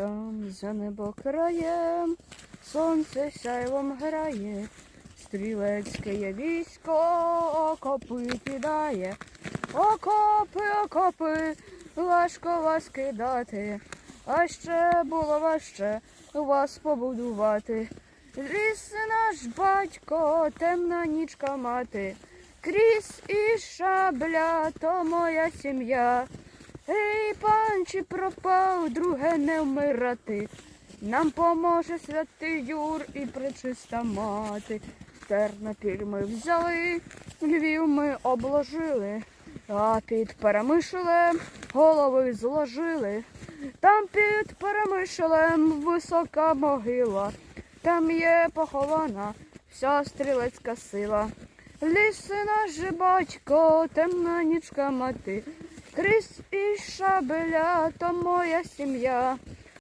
Там за небо краєм сонце сяйвом грає, стрілецьке військо, окопи кидає, окопи, окопи, важко вас кидати, а ще було важче вас побудувати. Ліс наш батько, темна нічка мати, крізь і шабля, то моя сім'я. Ей, панчі пропав, друге не вмирати. Нам поможе святий Юр і пречиста мати. Тернопіль ми взяли, Львів ми обложили, а під Перемишлем голови зложили. Там під Перемишлем висока могила, там є похована вся стрілецька сила. Ліси наш батько, темна нічка мати, крізь шабеля, то моя сім'я.